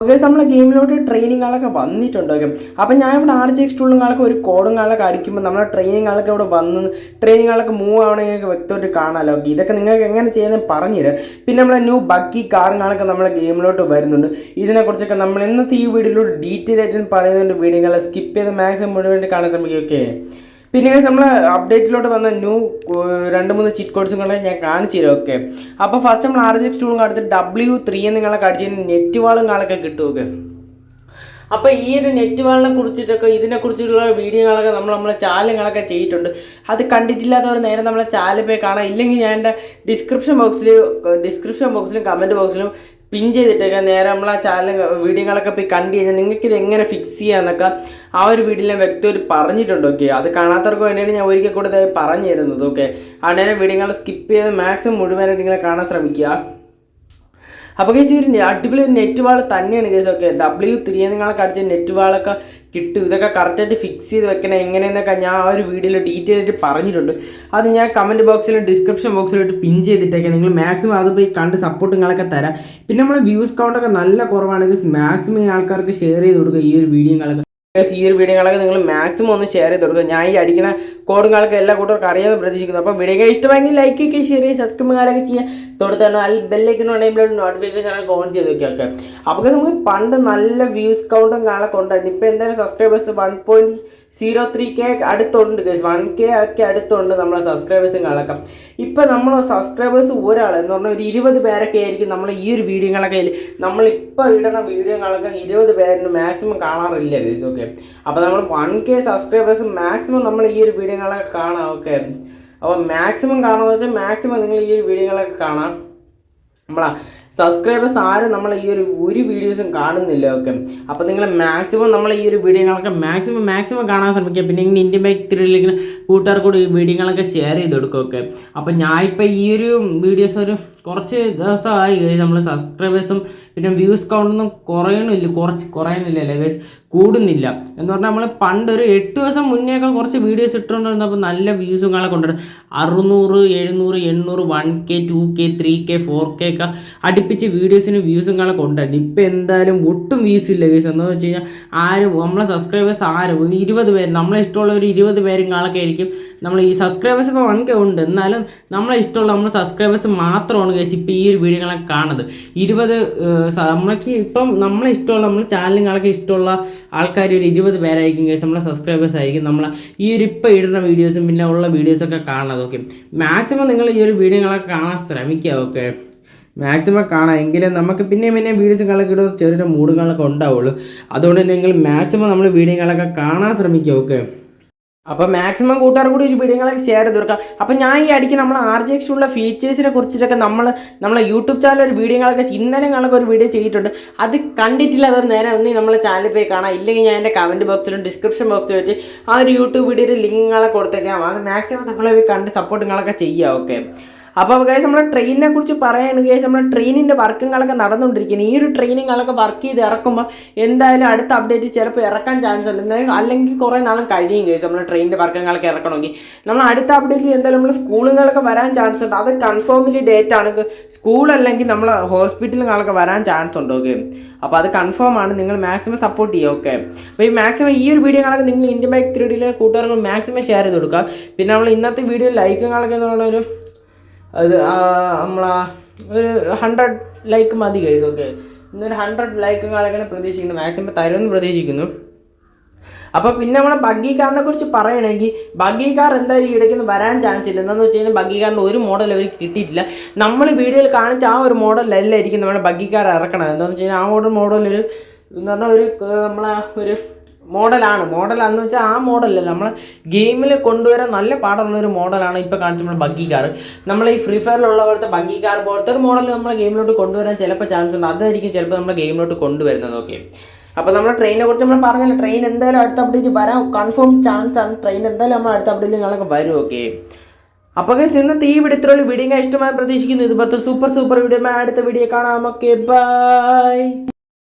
Okay നമ്മൾ ഗെയിമിലോട്ട് ട്രെയിനിങ്ങുകളൊക്കെ വന്നിട്ടുണ്ട് okay അപ്പം ഞാൻ ഇവിടെ ആർ ജി എക്സ് കാലൊക്കെ ഒരു കോഡും കാലൊക്കെ അടിക്കുമ്പോൾ നമ്മളെ ട്രെയിനിങ്ങുകളൊക്കെ ഇവിടെ വന്ന് ട്രെയിനിങ്ങുകളൊക്കെ മൂവ് ആവണമെങ്കിൽ വ്യക്തമായിട്ട് കാണാമല്ലോ ഓക്കെ ഇതൊക്കെ നിങ്ങൾക്ക് എങ്ങനെ ചെയ്യുന്നത് പറഞ്ഞുതരാം പിന്നെ നമ്മളെ ന്യൂ ബക്കി കാറുകളൊക്കെ നമ്മളെ ഗെയിമിലോട്ട് വരുന്നുണ്ട്. ഇതിനെക്കുറിച്ചൊക്കെ നമ്മൾ ഇന്നത്തെ ഈ വീഡിയോയിലൂടെ ഡീറ്റെയിൽ ആയിട്ട് പറയുന്നുണ്ട് വീഡിയോകളെ സ്കിപ്പ് ചെയ്ത് മാക്സിമം മുഴുവൻ കാണാൻ ശ്രമിക്കും ഓക്കെ പിന്നെ നമ്മൾ അപ്ഡേറ്റിലോട്ട് വന്ന ന്യൂ രണ്ട് മൂന്ന് ചിറ്റ് കോഡ്സും കൂടെ ഞാൻ കാണിച്ചു തരാം ഓക്കെ അപ്പോൾ ഫസ്റ്റ് നമ്മൾ ആർ ജി എക്സ് ടൂളും അടുത്ത് ഡബ്ല്യു ത്രീ നിങ്ങളൊക്കെ അടിച്ച് നെറ്റ് വാളും കാണൊക്കെ കിട്ടും ഓക്കെ അപ്പോൾ ഈ ഒരു നെറ്റ് വാളിനെ കുറിച്ചിട്ടൊക്കെ ഇതിനെക്കുറിച്ചുള്ള വീഡിയോകളൊക്കെ നമ്മൾ നമ്മളെ ചാനലുകളൊക്കെ ചെയ്തിട്ടുണ്ട്. അത് കണ്ടിട്ടില്ലാത്തവർ നേരെ നമ്മളെ ചാനൽ പോയി കാണാം. ഇല്ലെങ്കിൽ ഞാൻ എന്റെ ഡിസ്ക്രിപ്ഷൻ ബോക്സിൽ ഡിസ്ക്രിപ്ഷൻ ബോക്സിലും കമന്റ് ബോക്സിലും പിൻ ചെയ്തിട്ടൊക്കെ നേരെ നമ്മൾ ആ ചാനൽ വീഡിയോകളൊക്കെ പോയി കണ്ടു കഴിഞ്ഞാൽ നിങ്ങൾക്ക് ഇത് എങ്ങനെ ഫിക്സ് ചെയ്യാന്നൊക്കെ ആ ഒരു വീഡിയോയിൽ വ്യക്തി ഒരു പറഞ്ഞിട്ടുണ്ട് ഓക്കെ അത് കാണാത്തവർക്ക് വേണ്ടിയാണ് ഞാൻ ഒരിക്കൽ കൂടെ പറഞ്ഞു തരുന്നത് ഓക്കെ ആ നേരം വീഡിയോകൾ സ്കിപ്പ് ചെയ്ത് മാക്സിമം മുഴുവനായിട്ട് നിങ്ങളെ കാണാൻ ശ്രമിക്കുക. അപ്പോൾ കേസ് ഒരു അടിപൊളി ഒരു നെറ്റ് വാൾ തന്നെയാണ് കേസ് ഓക്കെ ഡബ്ല്യു ത്രീ നിങ്ങളൊക്കെ അടിച്ച നെറ്റ് വാളൊക്കെ കിട്ടും. ഇതൊക്കെ കറക്റ്റായിട്ട് ഫിക്സ് ചെയ്ത് വെക്കണം എങ്ങനെയെന്നൊക്കെ ഞാൻ ആ ഒരു വീഡിയോയിൽ ഡീറ്റെയിൽ ആയിട്ട് പറഞ്ഞിട്ടുണ്ട്. അത് ഞാൻ കമന്റ് ബോക്സിലും ഡിസ്ക്രിപ്ഷൻ ബോക്സിലോട്ട് പിൻ ചെയ്തിട്ടൊക്കെ. നിങ്ങൾ മാക്സിമം അത് പോയി കണ്ട് സപ്പോർട്ട് നിങ്ങളൊക്കെ തരാം. പിന്നെ നമ്മൾ വ്യൂസ് കൗണ്ടൊക്കെ നല്ല കുറവാണെങ്കിൽ മാക്സിമം ആൾക്കാർക്ക് ഷെയർ ചെയ്ത് കൊടുക്കുക ഈ ഒരു വീഡിയോ Guys, ഈ ഒരു വീഡിയോകളൊക്കെ നിങ്ങൾ മാക്സിമം ഒന്ന് ഷെയർ ചെയ്ത് കൊടുക്കുക. ഞാൻ ഈ അടിക്കുന്ന കോഡുകളൊക്കെ എല്ലാ കൂട്ടർക്കും അറിയാമെന്ന് പ്രതീക്ഷിക്കുന്നു. അപ്പോൾ വീഡിയോ ഇഷ്ടമായെങ്കിൽ ലൈക്ക് ഒക്കെ ഷെയർ ചെയ്യുക സബ്സ്ക്രൈബ് കാര്യമൊക്കെ ചെയ്യുക. തൊടുത്ത് തന്നെ അൽ ബെല്ലേക്ക് ഉണ്ടെങ്കിൽ നോട്ടിഫിക്കേഷൻ ഒക്കെ ഓൺ ചെയ്ത് വെക്കുക അപ്പോൾ നമുക്ക് പണ്ട് നല്ല വ്യൂസ് കൗണ്ടും കാണൊക്കെ ഉണ്ടായിരുന്നു. ഇപ്പോൾ എന്തായാലും subscribers one point zero three K അടുത്തുണ്ട് ഗൈസ് വൺ കെ ഒക്കെ അടുത്തുണ്ട് നമ്മളെ സബ്സ്ക്രൈബേഴ്സും കാണൊക്കെ ഇപ്പോൾ നമ്മൾ സബ്സ്ക്രൈബേഴ്സ് ഒരാൾ എന്ന് പറഞ്ഞാൽ ഒരു ഇരുപത് പേരൊക്കെ ആയിരിക്കും നമ്മൾ ഈ ഒരു വീഡിയോകളൊക്കെ നമ്മളിപ്പോൾ ഇടുന്ന വീഡിയോകളൊക്കെ ഇരുപത് പേരിന് മാക്സിമം കാണാറില്ല ഗൈസ് ഓക്കെ അപ്പോൾ നമ്മൾ വൺ കെ സബ്സ്ക്രൈബേഴ്സ് മാക്സിമം നമ്മൾ ഈ ഒരു വീഡിയോകളൊക്കെ കാണാം ഓക്കെ അപ്പോൾ മാക്സിമം കാണാമെന്ന് വെച്ചാൽ മാക്സിമം നിങ്ങൾ ഈ ഒരു വീഡിയോകളൊക്കെ കാണാം. നമ്മളാ സബ്സ്ക്രൈബേഴ്സ് ആരും നമ്മൾ ഈ ഒരു ഒരു വീഡിയോസും കാണുന്നില്ല ഓക്കെ അപ്പോൾ നിങ്ങൾ മാക്സിമം നമ്മൾ ഈ ഒരു വീഡിയോകളൊക്കെ മാക്സിമം മാക്സിമം കാണാൻ ശ്രമിക്കുക. പിന്നെ ഇങ്ങനെ ഇന്ത്യൻ ബൈക്ക് ത്രില്ലിങ്ങൾ കൂട്ടുകാർ കൂടി ഈ വീഡിയോകളൊക്കെ ഷെയർ ചെയ്ത് കൊടുക്കും ഓക്കെ അപ്പോൾ ഞാൻ ഇപ്പോൾ ഈ ഒരു വീഡിയോസ് ഒരു കുറച്ച് ദിവസമായി നമ്മൾ സബ്സ്ക്രൈബേഴ്സും പിന്നെ വ്യൂസ് കൗണ്ടൊന്നും കുറയണില്ല കുറച്ച് കുറയുന്നില്ല ഗൈസ് കൂടുന്നില്ല. എന്ന് പറഞ്ഞാൽ നമ്മൾ പണ്ട് ഒരു എട്ട് ദിവസം മുന്നേ ഒക്കെ കുറച്ച് വീഡിയോസ് ഇട്ടുകൊണ്ടിരുന്നപ്പോൾ നല്ല വ്യൂസും കാണാൻ കൊണ്ടുവരും അറുന്നൂറ് എഴുന്നൂറ് എണ്ണൂറ് one K two K three K four K ഒക്കെ അടുപ്പിച്ച് വീഡിയോസിന് വ്യൂസും കാണാൻ കൊണ്ടുവരുന്നത് ഇപ്പം എന്തായാലും ഒട്ടും വ്യൂസ് ഇല്ല ഗൈസ് എന്താണെന്ന് വെച്ച് കഴിഞ്ഞാൽ ആരും നമ്മളെ സബ്സ്ക്രൈബേഴ്സ് ആരും ഒരു ഇരുപത് പേര് നമ്മളെ ഇഷ്ടമുള്ള ഒരു ഇരുപത് പേരും കാണൊക്കെ ആയിരിക്കും. നമ്മൾ ഈ സബ്സ്ക്രൈബേഴ്സ് ഇപ്പോൾ വൺ ഉണ്ട്. എന്നാലും നമ്മളെ ഇഷ്ടമുള്ള നമ്മുടെ സബ്സ്ക്രൈബേഴ്സ് മാത്രമാണ് ഗൈസ് ഇപ്പോൾ ഈ ഒരു വീഡിയോകളൊക്കെ കാണുന്നത്. ഇരുപത് നമ്മൾക്ക് ഇപ്പം നമ്മളെ ഇഷ്ടമുള്ള നമ്മൾ ചാനലുകളൊക്കെ ഇഷ്ടമുള്ള ആൾക്കാർ ഒരു ഇരുപത് പേരായിരിക്കും ഗൈസ് നമ്മളെ സബ്സ്ക്രൈബേഴ്സ് ആയിരിക്കും നമ്മൾ ഈ ഒരു ഇപ്പോൾ ഇടുന്ന വീഡിയോസും പിന്നെ ഉള്ള വീഡിയോസൊക്കെ കാണുന്നത് ഓക്കെ മാക്സിമം നിങ്ങൾ ഈ ഒരു വീഡിയോകളൊക്കെ കാണാൻ ശ്രമിക്കുക ഓക്കെ മാക്സിമം കാണാം. എങ്കിലും നമുക്ക് പിന്നെയും പിന്നെ വീഡിയോസ് കളൊക്കെ ചെറിയൊരു ചെറിയ മൂടുകളൊക്കെ ഉണ്ടാവുള്ളൂ. അതുകൊണ്ട് നിങ്ങൾ മാക്സിമം നമ്മൾ വീഡിയോകളൊക്കെ കാണാൻ ശ്രമിക്കുക ഓക്കെ അപ്പോൾ മാക്സിമം കൂട്ടുകാർ കൂടി ഒരു വീഡിയോകളൊക്കെ ഷെയർ ചെയ്ത് കൊടുക്കാം. അപ്പോൾ ഞാൻ ഈ അടിക്ക് നമ്മൾ ആർ ജി എക്സിലുള്ള ഫീച്ചേഴ്സിനെ കുറിച്ചിട്ടൊക്കെ നമ്മൾ നമ്മളെ യൂട്യൂബ് ചാനൽ ഒരു വീഡിയോകളൊക്കെ ഇന്നലെ കണക്ക് ഒരു വീഡിയോ ചെയ്തിട്ടുണ്ട്. അത് കണ്ടിട്ടില്ല അതൊരു നേരെ ഒന്ന് നമ്മളെ ചാനലിൽ പോയി കാണാം. ഇല്ലെങ്കിൽ ഞാൻ എന്റെ കമന്റ് ബോക്സിലും ഡിസ്ക്രിപ്ഷൻ ബോക്സിൽ വെച്ച് ആ ഒരു യൂട്യൂബ് വീഡിയോയുടെ ലിങ്കുകളെ കൊടുത്തേക്കാം. അത് മാക്സിമം പോയി കണ്ട് സപ്പോർട്ടുകളൊക്കെ ചെയ്യുക ഓക്കെ അപ്പോൾ ഗൈസ് നമ്മുടെ ട്രെയിനിനെ കുറിച്ച് പറയുകയാണ് ഗൈസ് നമ്മുടെ ട്രെയിനിന്റെ വർക്കുകളൊക്കെ നടന്നുകൊണ്ടിരിക്കുന്നത് ഈ ഒരു ട്രെയിനിങ്ങളൊക്കെ വർക്ക് ചെയ്ത് ഇറക്കുമ്പോൾ എന്തായാലും അടുത്ത അപ്ഡേറ്റ് ചിലപ്പോൾ ഇറക്കാൻ ചാൻസ് ഉണ്ട്. അല്ലെങ്കിൽ കുറേ നാളും കഴിയും ഗൈസ് നമ്മുടെ ട്രെയിനിന്റെ വർക്കുകളൊക്കെ ഇറക്കണമെങ്കിൽ. നമ്മൾ അടുത്ത അപ്ഡേറ്റിൽ എന്തായാലും നമ്മൾ സ്കൂളുകളൊക്കെ വരാൻ ചാൻസ് ഉണ്ട്. അത് കൺഫേംലി ഡേറ്റ് ആണ്. സ്കൂൾ അല്ലെങ്കിൽ നമ്മൾ ഹോസ്പിറ്റലുകളൊക്കെ വരാൻ ചാൻസ് ഉണ്ട് ഓക്കെ അപ്പോൾ അത് കൺഫേം ആണ്. നിങ്ങൾ മാക്സിമം സപ്പോർട്ട് ചെയ്യുക ഓക്കെ അപ്പോൾ ഈ മാക്സിമം ഈ ഒരു വീഡിയോകളൊക്കെ നിങ്ങൾ ഇന്ത്യൻ ബൈക്ക് ത്രീ ഡിയിലെ കൂട്ടുകാർക്ക് മാക്സിമം ഷെയർ ചെയ്ത് കൊടുക്കുക. പിന്നെ നമ്മൾ ഇന്നത്തെ വീഡിയോ ലൈക്കുകളൊക്കെ എന്ന് പറഞ്ഞ ഒരു അത് നമ്മളാ ഒരു ഹൺഡ്രഡ് ലൈക്ക് മതി ഗൈസ് ഓക്കെ ഇന്നൊരു ഹൺഡ്രഡ് ലൈക്കുകളൊക്കെ പ്രതീക്ഷിക്കുന്നു. മാക്സിമം തരുമെന്ന് പ്രതീക്ഷിക്കുന്നു. അപ്പോൾ പിന്നെ നമ്മളെ ബഗ്ഗി കാറിനെ കുറിച്ച് പറയണമെങ്കിൽ ബഗ്ഗി കാർ എന്തായാലും ഇടയ്ക്കൊന്നും വരാൻ ചാൻസ് ഇല്ല. എന്താണെന്ന് വെച്ച് കഴിഞ്ഞാൽ ബഗ്ഗി കാറിന്റെ ഒരു മോഡൽ അവർക്ക് കിട്ടിയിട്ടില്ല. നമ്മൾ വീഡിയോയിൽ കാണിച്ച ആ ഒരു മോഡലല്ലായിരിക്കും നമ്മുടെ ബഗ്ഗി കാർ ഇറക്കണം എന്താണെന്ന് വെച്ച് കഴിഞ്ഞാൽ ആ ഒരു മോഡൽ ഒരു എന്ന് പറഞ്ഞാൽ ഒരു നമ്മളെ ഒരു മോഡലാണ്. മോഡൽ എന്ന് വെച്ചാൽ ആ മോഡലല്ല. നമ്മൾ ഗെയിമിൽ കൊണ്ടുവരാൻ നല്ല പാടുള്ള ഒരു മോഡലാണ് ഇപ്പോൾ കാണിച്ച നമ്മൾ ബഗ്ഗി കാർ നമ്മൾ ഈ ഫ്രീ ഫയറിലുള്ള പോലത്തെ ബഗ്ഗി കാർ പോലത്തെ ഒരു മോഡൽ നമ്മൾ ഗെയിമിലോട്ട് കൊണ്ടുവരാൻ ചിലപ്പോൾ ചാൻസ് ഉണ്ട്. അതായിരിക്കും ചിലപ്പോൾ നമ്മൾ ഗെയിമിലോട്ട് കൊണ്ടുവരുന്നത്. ഓക്കെ. അപ്പോൾ നമ്മൾ ട്രെയിനെ കുറിച്ച് നമ്മൾ പറഞ്ഞല്ലോ. ട്രെയിൻ എന്തായാലും അടുത്ത അപ്ഡേറ്റ് വരാൻ കൺഫേം ചാൻസ് ആണ്. ട്രെയിൻ എന്തായാലും നമ്മൾ അടുത്ത അപ്ഡേറ്റിൽ ഞങ്ങളൊക്കെ വരും. ഓക്കെ. അപ്പോൾ ഇന്നത്തെ ഈ വീഡിയോ വീഡിയോ ഇഷ്ടമായി പ്രതീക്ഷിക്കുന്നു. ഇതുപോലത്തെ സൂപ്പർ സൂപ്പർ വീഡിയോ അടുത്ത വീഡിയോ കാണാം. Okay bye